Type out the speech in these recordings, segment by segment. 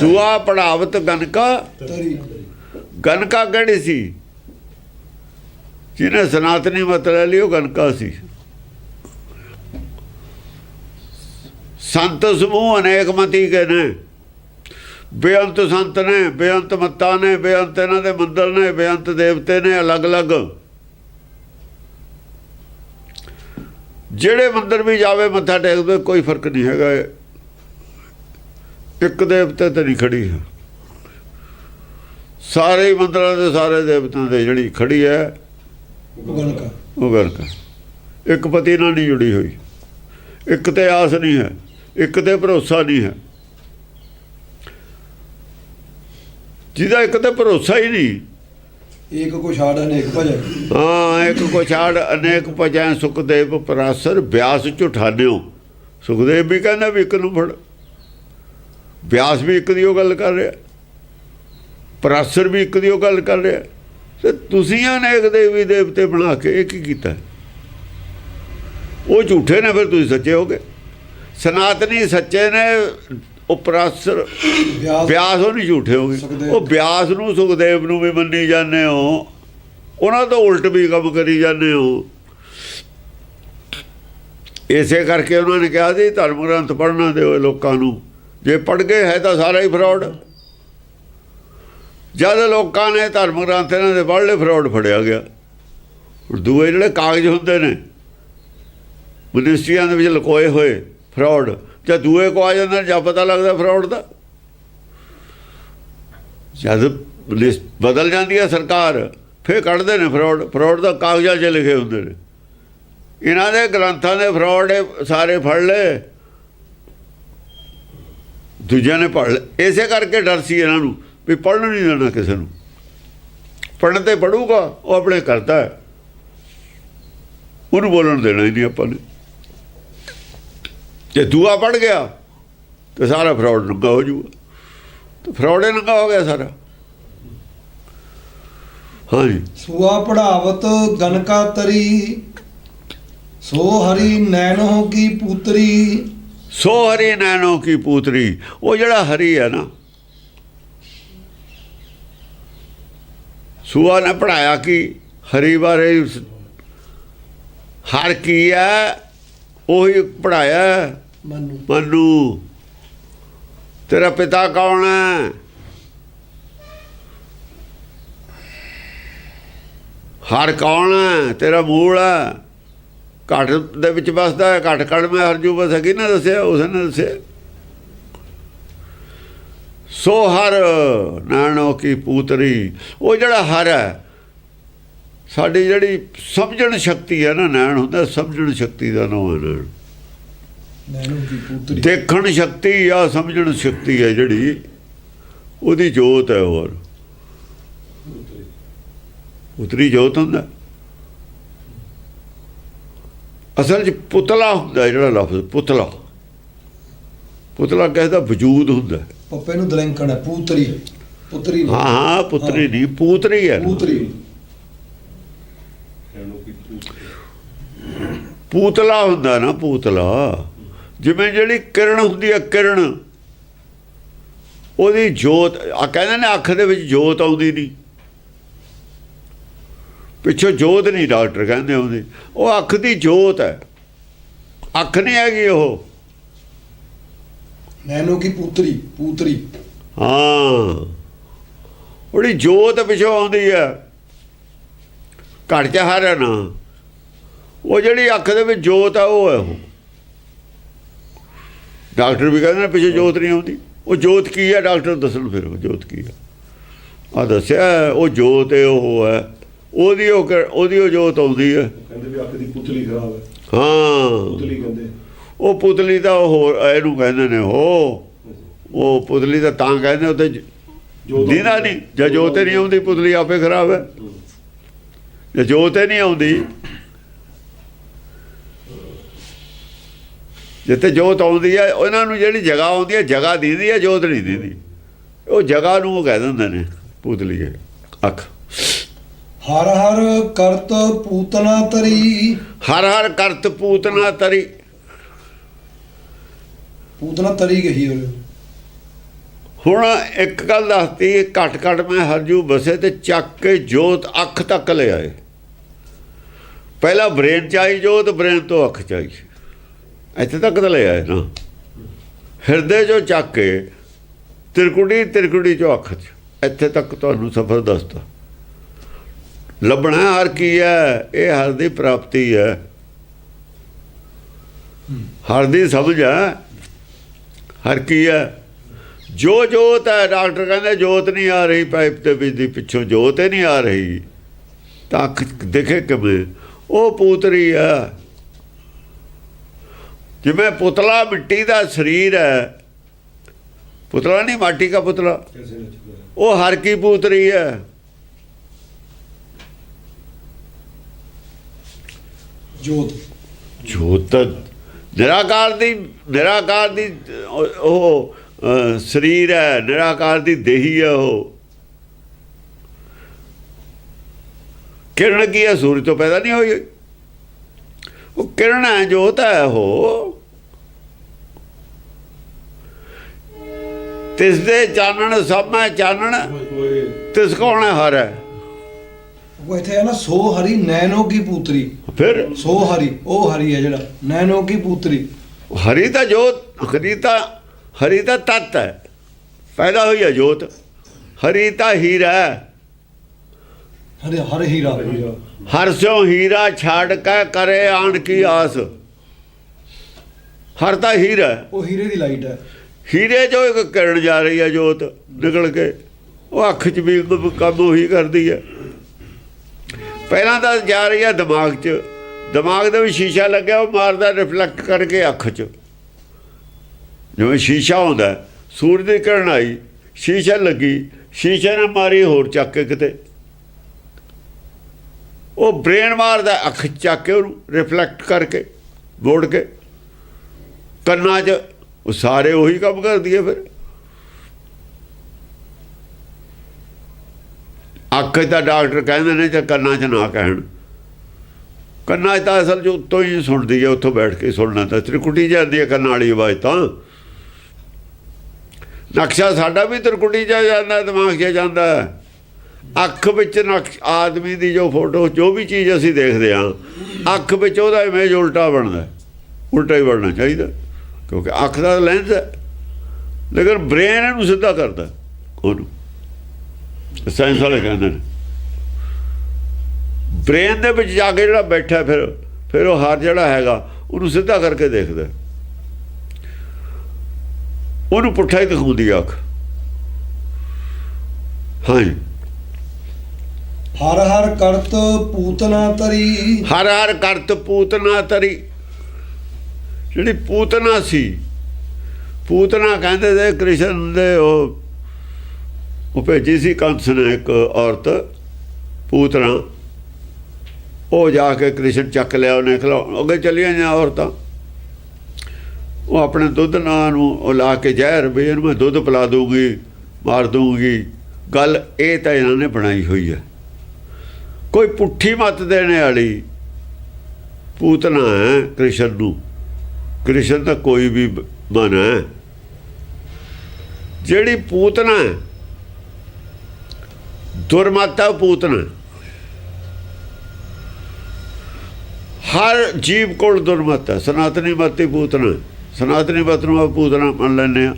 ਸੁਆ ਪੜਾਵਤ ਗਨਕਾ ਗਨਕਾ ਕਿਹੜੀ ਸੀ? ਜਿਹਨੇ ਸਨਾਤਨੀ ਮਤ ਲੈ ਲਈ ਉਹ ਗਨਕਾ ਸੀ। ਸੰਤ ਸਮੂਹ ਅਨੇਕ ਮਤੀ ਕੇ ਨੇ। ਬੇਅੰਤ ਸੰਤ ਨੇ ਬੇਅੰਤ ਮੱਤਾਂ ਨੇ ਬੇਅੰਤ ਇਹਨਾਂ ਦੇ ਮੰਦਰ ਨੇ ਬੇਅੰਤ ਦੇਵਤੇ ਨੇ ਅਲੱਗ-ਅਲੱਗ। ਜਿਹੜੇ ਮੰਦਰ ਵੀ ਜਾਵੇ ਮੱਥਾ ਟੇਕਦੇ ਕੋਈ ਫ਼ਰਕ ਨਹੀਂ ਹੈਗਾ। ਇੱਕ ਦੇਵਤੇ ਤੇ ਨਹੀਂ ਖੜੀ ਹੈ। ਸਾਰੇ ਮੰਦਰਾਂ ਦੇ ਸਾਰੇ ਦੇਵਤਾਂ ਦੇ ਜਿਹੜੀ ਖੜੀ ਹੈ ਗਣਕਾ ਉਹ ਗਰਕ ਇੱਕ ਪਤੀ ਨਾਲ ਨਹੀਂ ਜੁੜੀ ਹੋਈ। ਇੱਕ ਤੇ ਆਸ ਨਹੀਂ ਹੈ ਇੱਕ ਤੇ ਭਰੋਸਾ ਨਹੀਂ ਹੈ। ਜਿਹਦਾ ਇੱਕ ਤੇ ਭਰੋਸਾ ਹੀ ਨਹੀਂ ਏਕ ਕੋ ਛਾੜ ਅਨੇਕ ਭਜਨ ਹਾਂ ਇੱਕ ਕੋ ਛਾੜ ਅਨੇਕ ਭਜੈ ਸੁਖਦੇਵ ਪਰਾਸਰ ਬਿਆਸ ਝੁਠਾਨਿਓ। ਸੁਖਦੇਵ ਵੀ ਕਹਿੰਦਾ ਵੀ ਇੱਕ ਨੂੰ ਫੜ। ਬਿਆਸ ਵੀ ਇੱਕ ਦੀ ਉਹ ਗੱਲ ਕਰ ਰਿਹਾ ਪਰਾਸਰ ਵੀ ਇੱਕ ਦੀ ਉਹ ਗੱਲ ਕਰ ਰਿਹਾ। ਤੇ ਤੁਸੀਂ ਅਨੇਕ ਦੇਵੀ ਦੇਵਤੇ ਬਣਾ ਕੇ ਇਹ ਕੀ ਕੀਤਾ? ਉਹ ਝੂਠੇ ਨੇ ਫਿਰ ਤੁਸੀਂ ਸੱਚੇ ਹੋਗੇ। ਸਨਾਤਨੀ ਸੱਚੇ ਨੇ ਉਹ ਪਰਾਸਰ ਵਿਆਸ ਉਹ ਨਹੀਂ ਝੂਠੇ ਹੋ ਗਏ ਸੁਖਦੇਵ। ਉਹ ਬਿਆਸ ਨੂੰ ਸੁਖਦੇਵ ਨੂੰ ਵੀ ਮੰਨੀ ਜਾਂਦੇ ਹੋ। ਉਹਨਾਂ ਤੋਂ ਉਲਟ ਵੀ ਕੰਮ ਕਰੀ ਜਾਂਦੇ ਹੋ। ਇਸੇ ਕਰਕੇ ਉਹਨਾਂ ਨੇ ਕਿਹਾ ਸੀ ਧਰਮ ਗ੍ਰੰਥ ਪੜ੍ਹਨਾ ਦਿਓ ਲੋਕਾਂ ਨੂੰ। ਜੇ ਪੜ੍ਹ ਗਏ ਹੈ ਤਾਂ ਸਾਰਾ ਹੀ ਫਰਾਡ। ਜਦ ਲੋਕਾਂ ਨੇ ਧਰਮ ਗ੍ਰੰਥ ਇਹਨਾਂ ਦੇ ਪੜ੍ਹ ਲਏ ਫਰਾਡ ਫੜਿਆ ਗਿਆ। ਦੂਏ ਜਿਹੜੇ ਕਾਗਜ਼ ਹੁੰਦੇ ਨੇ, ਮਨਿਸਟਰੀਆਂ ਦੇ ਵਿੱਚ ਲਕੋਏ ਹੋਏ ਫਰਾਡ, ਜਾਂ ਦੂਏ ਕੋ ਆ ਜਾਂਦਾ ਜਾਂ ਪਤਾ ਲੱਗਦਾ ਫਰਾਡ ਦਾ। ਜਦ ਲਿਸ- ਬਦਲ ਜਾਂਦੀ ਹੈ ਸਰਕਾਰ, ਫੇਰ ਕੱਢਦੇ ਨੇ ਫਰਾਡ। ਫਰਾਡ ਦਾ ਕਾਗਜ਼ਾਂ 'ਚ ਲਿਖੇ ਹੁੰਦੇ ਨੇ। ਇਹਨਾਂ ਦੇ ਗ੍ਰੰਥਾਂ ਦੇ ਫਰਾਡ ਸਾਰੇ ਫੜ ਲਏ। ਦੂਜਿਆਂ ਨੇ ਪੜ ਲਏ ਇਸੇ ਕਰਕੇ ਡਰ ਸੀ ਇਹਨਾਂ ਨੂੰ ਵੀ ਪੜਨ ਨਹੀਂ ਦੇਣਾ ਕਿਸੇ ਨੂੰ। ਪੜਨ ਤੇ ਪੜੂਗਾ ਉਹ ਆਪਣੇ ਕਰਦਾ ਹੈ। ਉਹਨੂੰ ਬੋਲਣ ਦੇਣਾ ਹੀ ਨਹੀਂ ਆਪਾਂ ਨੇ। ਜੇ ਦੂਆ ਪੜ ਗਿਆ, ਤੇ ਸਾਰਾ ਫਰਾਡ ਨੰਗਾ ਹੋ ਜੂਗਾ ਤੇ ਫਰਾਡ ਹੀ ਨੰਗਾ ਹੋ ਗਿਆ ਸਾਰਾ। ਹਾਂਜੀ। ਸੁਆ ਪੜਾਵਤ ਗਨਕਾ ਤਰੀ, ਸੋ ਹਰੀ ਨੈਣੋ ਕੀ ਪੁੱਤਰੀ ਸੋ ਹਰੀ ਨੈਣੋ ਕੀ ਪੂਤਰੀ ਉਹ ਜਿਹੜਾ ਹਰੀ ਹੈ ਨਾ ਸੁਆ ਨੇ ਪੜਾਇਆ ਕਿ ਹਰੀ ਬਾਰੇ ਹਰ ਕੀ ਹੈ ਉਹੀ ਪੜਾਇਆ ਮਨੂ। ਮਨੂ। ਤੇਰਾ ਪਿਤਾ ਕੌਣ ਹੈ? ਹਰ ਕੌਣ ਹੈ? ਤੇਰਾ ਮੂਲ ਹੈ? ਘਟ ਦੇ ਵਿੱਚ ਵਸਦਾ ਹੈ ਘਟ ਕੜ ਮੈਂ ਹਰਜੂ ਬਸ ਕੀ ਨਾ ਦੱਸਿਆ ਉਸ ਨੇ ਦੱਸਿਆ। ਸੋ ਹਰ ਨਾਨੋ ਕੀ ਪੂਤਰੀ ਉਹ ਜਿਹੜਾ ਹਰ ਹੈ ਸਾਡੀ ਜਿਹੜੀ ਸਮਝਣ ਸ਼ਕਤੀ ਹੈ ਨਾ ਨੈਣ ਹੁੰਦਾ ਸਮਝਣ ਸ਼ਕਤੀ ਦਾ ਨਾਮ ਹੈ ਨੈਣ ਦੇਖਣ ਸ਼ਕਤੀ ਆ ਸਮਝਣ ਸ਼ਕਤੀ ਹੈ ਜਿਹੜੀ ਉਹਦੀ ਜੋਤ ਹੈ ਹੋਰ। ਉਤਰੀ ਜੋਤ ਹੁੰਦਾ। ਅਸਲ 'ਚ ਪੁਤਲਾ ਹੁੰਦਾ ਜਿਹੜਾ ਲਫ਼ਜ਼ ਪੁਤਲਾ। ਪੁਤਲਾ ਕਹਿੰਦਾ ਵਜੂਦ ਹੁੰਦਾ। ਪੱਪੇ ਨੂੰ ਦਲੰਕਣ ਹੈ ਪੁੱਤਰੀ। ਪੁੱਤਰੀ ਨਹੀਂ, ਹਾਂ ਹਾਂ ਪੁੱਤਰੀ ਨਹੀਂ ਪੂਤਰੀ ਹੈ। ਪੁੱਤਰੀ। ਪੂਤਲਾ ਹੁੰਦਾ ਨਾ ਪੂਤਲਾ। ਜਿਵੇਂ ਜਿਹੜੀ ਕਿਰਨ ਹੁੰਦੀ ਹੈ ਕਿਰਨ। ਉਹਦੀ ਜੋਤ ਆ ਕਹਿੰਦੇ ਨੇ ਅੱਖ ਦੇ ਵਿੱਚ ਜੋਤ ਆਉਂਦੀ ਨਹੀਂ ਪਿੱਛੋਂ ਜੋਤ ਨਹੀਂ ਡਾਕਟਰ ਕਹਿੰਦੇ ਆਉਂਦੀ ਉਹ ਅੱਖ ਦੀ ਜੋਤ ਹੈ। ਅੱਖ ਨਹੀਂ ਹੈਗੀ ਉਹ। ਨੈਣੋ ਕੀ ਪੁੱਤਰੀ ਪੁੱਤਰੀ। ਹਾਂ। ਉਹਦੀ ਜੋਤ ਪਿੱਛੋਂ ਆਉਂਦੀ ਹੈ। ਘੜ ਚ ਹਰ ਹੈ ਨਾ। ਉਹ ਜਿਹੜੀ ਅੱਖ ਦੇ ਵਿੱਚ ਜੋਤ ਆ ਉਹ ਹੈ ਉਹ। ਡਾਕਟਰ ਵੀ ਕਹਿੰਦੇ ਨੇ ਪਿੱਛੇ ਜੋਤ ਨਹੀਂ ਆਉਂਦੀ। ਉਹ ਜੋਤ ਕੀ ਹੈ? ਡਾਕਟਰ ਦੱਸਣ ਫਿਰ ਉਹ ਜੋਤ ਕੀ ਹੈ। ਆ ਦੱਸਿਆ ਉਹ ਜੋਤ ਹੈ ਉਹ ਹੈ। ਉਹਦੀ ਉਹ ਉਹਦੀ ਉਹ ਜੋਤ ਆਉਂਦੀ ਹੈ। ਕਹਿੰਦੇ ਵੀ ਅੱਖ ਦੀ ਪੁਤਲੀ ਖਰਾਬ ਹੈ। ਹਾਂ। ਪੁਤਲੀ ਕਹਿੰਦੇ। ਉਹ ਪੁਤਲੀ ਤਾਂ ਉਹ ਹੋਰ ਇਹਨੂੰ ਕਹਿੰਦੇ ਨੇ ਉਹ ਉਹ ਪੁਤਲੀ ਤਾਂ ਤਾਂ ਕਹਿੰਦੇ ਜੋਤ ਦੀਨਾ ਨਹੀਂ ਜੇ ਜੋਤ ਨਹੀਂ ਆਉਂਦੀ ਪੁਤਲੀ ਆਪੇ ਖਰਾਬ ਹੈ। ਜੇ ਜੋਤ ਨਹੀਂ ਆਉਂਦੀ। ਜਿੱਥੇ ਜੋਤ ਆਉਂਦੀ ਹੈ ਉਹਨਾਂ ਨੂੰ ਜਿਹੜੀ ਜਗ੍ਹਾ ਆਉਂਦੀ ਹੈ ਜਗ੍ਹਾ ਦੀਦੀ ਹੈ ਜੋਤ ਨਹੀਂ ਦੀਦੀ। ਉਹ ਜਗ੍ਹਾ ਨੂੰ ਉਹ ਕਹਿ ਦਿੰਦੇ ਨੇ ਪੁਤਲੀ ਹੈ ਅੱਖ। ਹਰ ਹਰ ਕਰਤ ਪੂਤਨਾ ਤਰੀ। ਹਰ ਹਰ ਕਰਤ ਪੂਤਨਾ ਤਰੀ। ਪੂਤਨਾ ਤਰੀ ਗਈ ਉਹਨੇ। ਹੁਣ ਇੱਕ ਗੱਲ ਦੱਸਤੀ ਘਟ ਘਟ ਮੈਂ ਹਰਜੂ ਬਸੇ ਤੇ ਚੱਕ ਕੇ ਜੋਤ ਅੱਖ ਤੱਕ ਲੈ ਆਏ। ਪਹਿਲਾਂ ਬ੍ਰੇਨ ਚ ਆਈ ਜੋਤ ਬ੍ਰੇਨ ਤੋਂ ਅੱਖ ਚ ਆਈ। ਇੱਥੇ ਤੱਕ ਤਾਂ ਲੈ ਆਏ ਨਾ। ਹਿਰਦੇ ਚੋਂ ਚੱਕ ਕੇ ਤਿਰਕੁੜੀ ਤਿਰਕੁੜੀ ਚੋਂ ਅੱਖ ਚ। ਇੱਥੇ ਤੱਕ ਤੁਹਾਨੂੰ ਸਫਰ ਦੱਸਦਾ ਲੱਭਣਾ ਹਰ ਕੀ ਹੈ ਇਹ ਹਰ ਦੀ ਪ੍ਰਾਪਤੀ ਹੈ। ਹਰ ਦੀ ਸਮਝ ਹੈ ਹਰ ਕੀ ਹੈ। ਜੋ ਜੋਤ ਹੈ ਡਾਕਟਰ ਕਹਿੰਦੇ ਜੋਤ ਨਹੀਂ ਆ ਰਹੀ ਪਾਈਪ ਤੇ ਬਿਜਲੀ ਪਿੱਛੋਂ ਜੋਤ ਹੀ ਨਹੀਂ ਆ ਰਹੀ। ਤਾਂ ਅੱਖ ਦੇਖੇ ਕਿਵੇਂ? ਉਹ ਪੂਤਰੀ ਆ ਜਿਵੇਂ ਪੁਤਲਾ ਮਿੱਟੀ ਦਾ ਸਰੀਰ ਹੈ। ਪੁਤਲਾ ਨਹੀਂ ਮਾਟੀ ਦਾ ਪੁਤਲਾ। ਉਹ ਹਰ ਕੀ ਪੂਤਰੀ ਹੈ। ਜੋਤ। ਜੋਤ ਨਿਰਾਕਾਰ ਦੀ ਨਿਰਾਕਾਰ ਦੀ ਉਹ ਸਰੀਰ ਹੈ ਨਿਰਾਕਾਰ ਦੀ ਦੇਹੀ ਹੈ ਉਹ। ਕਿਰਨ ਕੀ ਹੈ? ਸੂਰਜ ਤੋਂ ਪੈਦਾ ਨਹੀਂ ਹੋਈ ਉਹ ਕਿਰਨ ਹੈ ਜੋਤ ਹੈ ਉਹ। ਤਿਸ ਦੇ ਚਾਨਣ ਸਭ ਮੈਂ ਚਾਨਣ। ਤਿਸ ਕੋਣ ਹਰ ਹੈ। ਉਹ ਇੱਥੇ ਹੈ ਨਾ ਸੋ ਹਰੀ ਨੈਣੋ ਕੀ ਪੂਤਰੀ। ਫਿਰ? ਸੋ ਹਰੀ ਉਹ ਹਰੀ ਹੈ ਜਿਹੜਾ ਨੈਣੋ ਕੀ ਪੂਤਰੀ। ਹਰੀ ਤਾਂ ਜੋਤ ਹਰੀ ਤਾਂ ਹਰੀ ਤਾਂ ਤਤ ਹੈ। ਪੈਦਾ ਹੋਈ ਹੈ ਜੋਤ। ਹਰੀ ਤਾਂ ਹੀਰਾ ਹੈ। ਹਰੇ ਹਰ ਹੀਰਾ। ਸਿਓ ਹੀਰਾ ਛਾੜ ਕੇ ਕਰੇ ਆਣ ਕੀ ਆਸ। ਹਰ ਤਾਂ ਹੀਰਾ। ਉਹ ਹੀਰੇ ਦੀ ਲਾਈਟ ਹੈ। ਹੀਰੇ ਜੋ ਇੱਕ ਕਿਰਨ ਜਾ ਰਹੀ ਹੈ ਜੋਤ ਨਿਕਲ ਕੇ। ਉਹ ਅੱਖ 'ਚ ਵੀ ਕੰਮ ਉਹੀ ਕਰਦੀ ਹੈ। ਪਹਿਲਾਂ ਤਾਂ ਜਾ ਰਹੀ ਆ ਦਿਮਾਗ 'ਚ। ਦਿਮਾਗ ਦੇ ਵਿੱਚ ਸ਼ੀਸ਼ਾ ਲੱਗਿਆ, ਉਹ ਮਾਰਦਾ ਰਿਫਲੈਕਟ ਕਰਕੇ ਅੱਖ 'ਚ। ਜਿਵੇਂ ਸ਼ੀਸ਼ਾ ਹੁੰਦਾ, ਸੂਰਜ ਦੀ ਕਿਰਨ ਆਈ, ਸ਼ੀਸ਼ਾ ਲੱਗੀ, ਸ਼ੀਸ਼ੇ ਨੇ ਮਾਰੀ ਹੋਰ ਚੱਕ ਕੇ ਕਿਤੇ। ਉਹ ਬ੍ਰੇਨ ਮਾਰਦਾ, ਅੱਖ 'ਚ ਚੱਕ ਕੇ ਉਹਨੂੰ ਰਿਫਲੈਕਟ ਕਰਕੇ, ਮੋੜ ਕੇ। ਕੰਨਾਂ 'ਚ, ਉਹ ਸਾਰੇ ਉਹੀ ਕੰਮ ਕਰਦੀ ਹੈ ਫਿਰ। ਅੱਖ 'ਚ ਤਾਂ ਡਾਕਟਰ ਕਹਿੰਦੇ ਨੇ ਤੇ ਕੰਨਾਂ 'ਚ ਨਾ ਕਹਿਣ। ਕੰਨਾਂ 'ਚ ਤਾਂ ਅਸਲ 'ਚ ਉੱਤੋਂ ਹੀ ਸੁਣਦੀ ਹੈ ਉੱਥੋਂ ਬੈਠ ਕੇ ਸੁਣਨਾ ਤਾਂ ਤ੍ਰਿਕੁਟੀ ਜਾਂਦੀ ਹੈ ਕੰਨਾਂ ਵਾਲੀ ਆਵਾਜ਼ ਤਾਂ। ਨਕਸ਼ਾ ਸਾਡਾ ਵੀ ਤ੍ਰਿਕੁਟੀ 'ਚ ਜਾਂਦਾ, ਦਿਮਾਗ 'ਚ ਜਾਂਦਾ। ਅੱਖ ਵਿੱਚ ਨਕਸ਼, ਆਦਮੀ ਦੀ ਜੋ ਫੋਟੋ, ਜੋ ਵੀ ਚੀਜ਼ ਅਸੀਂ ਦੇਖਦੇ ਹਾਂ, ਅੱਖ ਵਿੱਚ ਉਹਦਾ ਇਮੇਜ ਉਲਟਾ ਬਣਦਾ। ਉਲਟਾ ਹੀ ਬਣਨਾ ਚਾਹੀਦਾ, ਕਿਉਂਕਿ ਅੱਖ ਦਾ ਲੈਂਸ ਹੈ। ਲੇਕਿਨ ਬ੍ਰੇਨ ਇਹਨੂੰ ਸਿੱਧਾ ਕਰਦਾ, ਉਹਨੂੰ। ਸਾਇੰਸ ਵਾਲੇ ਕਹਿੰਦੇ ਨੇ। ਬ੍ਰੇਨ ਦੇ ਵਿੱਚ ਜਾ ਕੇ ਜਿਹੜਾ ਬੈਠਾ ਫਿਰ ਫਿਰ ਉਹ ਹਰ ਜਿਹੜਾ ਹੈਗਾ ਉਹਨੂੰ ਸਿੱਧਾ ਕਰਕੇ ਦੇਖਦਾ। ਉਹਨੂੰ ਪੁੱਠਾ ਹੀ ਦਿਖਾਉਂਦੀ ਅੱਖ। ਹਾਂਜੀ। ਹਰ ਹਰ ਕਰਤ ਪੂਤਨਾ ਤਰੀ। ਹਰ ਹਰ ਕਰਤ ਪੂਤਨਾ ਤਰੀ। ਜਿਹੜੀ ਪੂਤਨਾ ਸੀ ਪੂਤਨਾ ਕਹਿੰਦੇ ਤੇ ਕ੍ਰਿਸ਼ਨ ਦੇ ਉਹ ਉਹ ਭੇਜੀ ਸੀ ਕੰਸ ਨੇ ਇੱਕ ਔਰਤ ਪੂਤਨਾ ਉਹ ਜਾ ਕੇ ਕ੍ਰਿਸ਼ਨ ਚੱਕ ਲਿਆ, ਉਹਨੇ ਖਿਲਾਉ, ਅੱਗੇ ਚੱਲੀਆਂ ਜਾਂ ਔਰਤਾਂ। ਉਹ ਆਪਣੇ ਦੁੱਧ ਨਾਂ ਨੂੰ ਉਹ ਲਾ ਕੇ ਜ਼ਹਿਰ ਵੀ ਇਹਨੂੰ ਮੈਂ ਦੁੱਧ ਪਿਲਾ ਦੂੰਗੀ ਮਾਰ ਦੂੰਗੀ ਗੱਲ ਇਹ ਤਾਂ ਇਹਨਾਂ ਨੇ ਬਣਾਈ ਹੋਈ ਹੈ। ਕੋਈ ਪੁੱਠੀ ਮਤ ਦੇਣੇ ਵਾਲੀ ਪੂਤਨਾ ਹੈ ਕ੍ਰਿਸ਼ਨ ਨੂੰ। ਕ੍ਰਿਸ਼ਨ ਦਾ ਕੋਈ ਵੀ ਮਨ ਹੈ। ਜਿਹੜੀ ਪੂਤਨਾ ਹੈ ਦੁਰਮਾਤਾ ਪੂਤਨਾ। ਹਰ ਜੀਵ ਕੋਲ ਦੁਰਮਤ ਹੈ ਸਨਾਤਨੀ ਮਤ ਹੀ ਪੂਤਨਾ। ਸਨਾਤਨੀ ਮਤ ਨੂੰ ਆਪਾਂ ਪੂਤਨਾ ਮੰਨ ਲੈਂਦੇ ਆ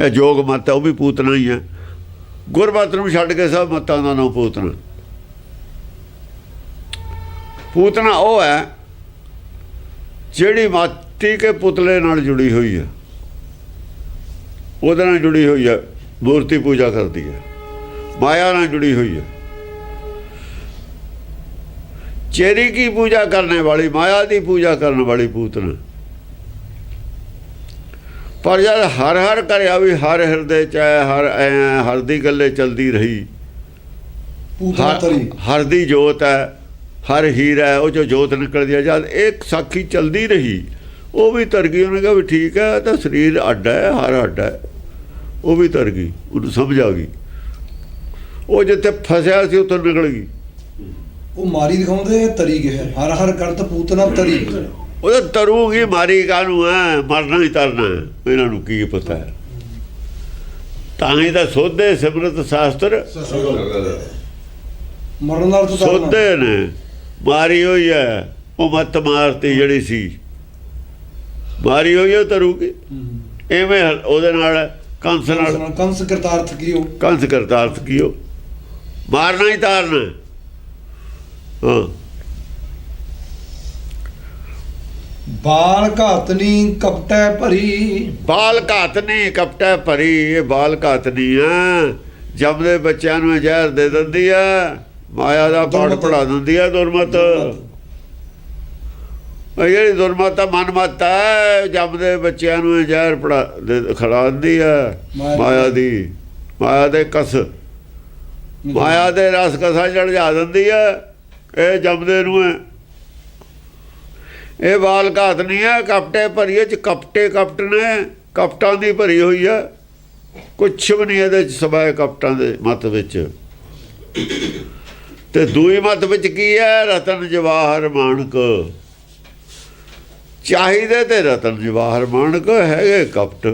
ਇਹ ਜੋਗ ਮਤ ਹੈ ਉਹ ਵੀ ਪੂਤਨਾ ਹੀ ਹੈ। ਗੁਰਮਤ ਨੂੰ ਛੱਡ ਕੇ ਸਭ ਮਤਾਂ ਦਾ ਨਾਮ ਪੂਤਨਾ। ਪੂਤਨਾ ਉਹ ਹੈ, ਜਿਹੜੀ ਮਾਤੀ ਕੇ ਪੁਤਲੇ ਨਾਲ ਜੁੜੀ ਹੋਈ ਹੈ। ਉਹਦੇ ਨਾਲ ਜੁੜੀ ਹੋਈ ਹੈ, ਮੂਰਤੀ ਪੂਜਾ ਕਰਦੀ ਹੈ। ਮਾਇਆ ਨਾਲ ਜੁੜੀ ਹੋਈ ਹੈ। ਚੇਰੀ ਕੀ ਪੂਜਾ ਕਰਨੇ ਵਾਲੀ ਮਾਇਆ ਦੀ ਪੂਜਾ ਕਰਨ ਵਾਲੀ ਪੂਤਨਾ ਪਰ ਜਦ ਹਰ ਹਰ ਕਰਿਆ ਵੀ ਹਰ ਹਿਰਦੇ ਚ ਹੈ ਹਰ ਐ ਹਰ ਦੀ ਗੱਲੇ ਚਲਦੀ ਰਹੀ। ਹਰ ਦੀ ਜੋਤ ਹੈ ਹਰ ਹੀਰਾ ਹੈ ਉਹ ਜੋ ਜੋਤ ਨਿਕਲਦੀ ਹੈ ਜਦ ਇੱਕ ਸਾਖੀ ਚਲਦੀ ਰਹੀ ਉਹ ਵੀ ਤਰ ਗਈ। ਉਹਨੇ ਕਿਹਾ ਵੀ ਠੀਕ ਹੈ ਤਾਂ ਸਰੀਰ ਅੱਡ ਹੈ ਹਰ ਅੱਡ ਹੈ ਉਹ ਵੀ ਤਰ ਗਈ ਉਹਨੂੰ ਸਮਝ ਆ ਗਈ। ਉਹ ਜਿੱਥੇ ਫਸਿਆ ਸੀ ਉੱਥੋਂ ਨਿਕਲ ਗਈ। ਉਹ ਮਾਰੀ ਦਿਖਾਉਂਦੇ ਤਰੀ ਗਿਆ ਹਰ ਹਰ ਕਰਤ ਪੂਤਨਾ ਤਰੀ। ਉਹਦਾ ਤਰੂਗੀ ਮਾਰੀ ਕਾਹਨੂੰ ਹੈ ਮਰਨਾ ਹੀ ਤਰਨਾ ਇਹਨਾਂ ਨੂੰ ਕੀ ਪਤਾ ਹੈ ਤਾਂ ਹੀ ਤਾਂ ਸੋਧੇ ਸਿਮਰਤ ਸ਼ਾਸਤਰ। ਮਰਨ ਨਾਲ ਤਾਂ। ਸੋਧੇ ਨੇ। ਮਾਰੀ ਹੋਈ ਹੈ ਉਹ ਮੱਤ ਮਾਰਤੀ ਜਿਹੜੀ ਸੀ। ਮਾਰੀ ਹੋਈ ਹੈ ਤਰੂਗੀ। ਐਵੇਂ ਉਹਦੇ ਨਾਲ ਕੰਸ ਨਾਲ ਕੰਸ ਕਰਤਾਰਥ ਕੀਓ। ਕੰਸ ਕਰਤਾਰਥ ਕੀਓ। ਮਾਰਨਾ ਹੀ ਤਾਰਨਾ। ਹਾਂ। ਬਾਲ ਘਾਤਨੀ ਕਪਟੈ ਭਰੀ। ਬਾਲ ਘਾਤ ਨਹੀਂ ਕਪਟੈ ਭਰੀ ਇਹ ਬਾਲ ਘਾਤ ਨਹੀਂ ਆ। ਜੰਮਦੇ ਬੱਚਿਆਂ ਨੂੰ ਜ਼ਹਿਰ ਦੇ ਦਿੰਦੀ ਆ ਮਾਇਆ ਦਾ ਪਾਠ। ਪੜਾ ਦਿੰਦੀ ਆ ਦੁਰਮਤ। ਇਹ ਜਿਹੜੀ ਦੁਰਮਤ ਆ ਮਨਮਤ ਹੈ ਜੰਮਦੇ ਬੱਚਿਆਂ ਨੂੰ ਜ਼ਹਿਰ ਪੜਾ ਖੜਾ ਦਿੰਦੀ ਆ। ਮਾਇਆ ਦੀ ਮਾਇਆ ਦੇ ਕਸ। ਮਾਇਆ ਦੇ ਰਸ ਕਸਾ ਚੜ ਜਾ ਦਿੰਦੀ ਹੈ ਇਹ ਜੰਮਦੇ ਨੂੰ ਹੈ ਇਹ ਬਾਲ ਘਾਤ ਨਹੀਂ ਹੈ ਕਪਟੇ ਭਰੀਏ ਚ ਕਪਟੇ ਕਪਟ ਨੇ, ਕਪਟਾਂ ਦੀ ਭਰੀ ਹੋਈ ਹੈ ਕੁਛ ਵੀ ਨਹੀਂ ਇਹਦੇ ਚ ਸਬਾਏ ਕਪਟਾਂ ਦੇ ਮਤ ਵਿੱਚ। ਤੇ ਦੂਈ ਮਤ ਵਿੱਚ ਕੀ ਹੈ ਰਤਨ ਜਵਾਹਰ ਮਾਨਕ ਚਾਹੀਦੇ ਤੇ ਰਤਨ ਜਵਾਹਰ ਮਾਨਕ ਹੈਗੇ ਕਪਟ।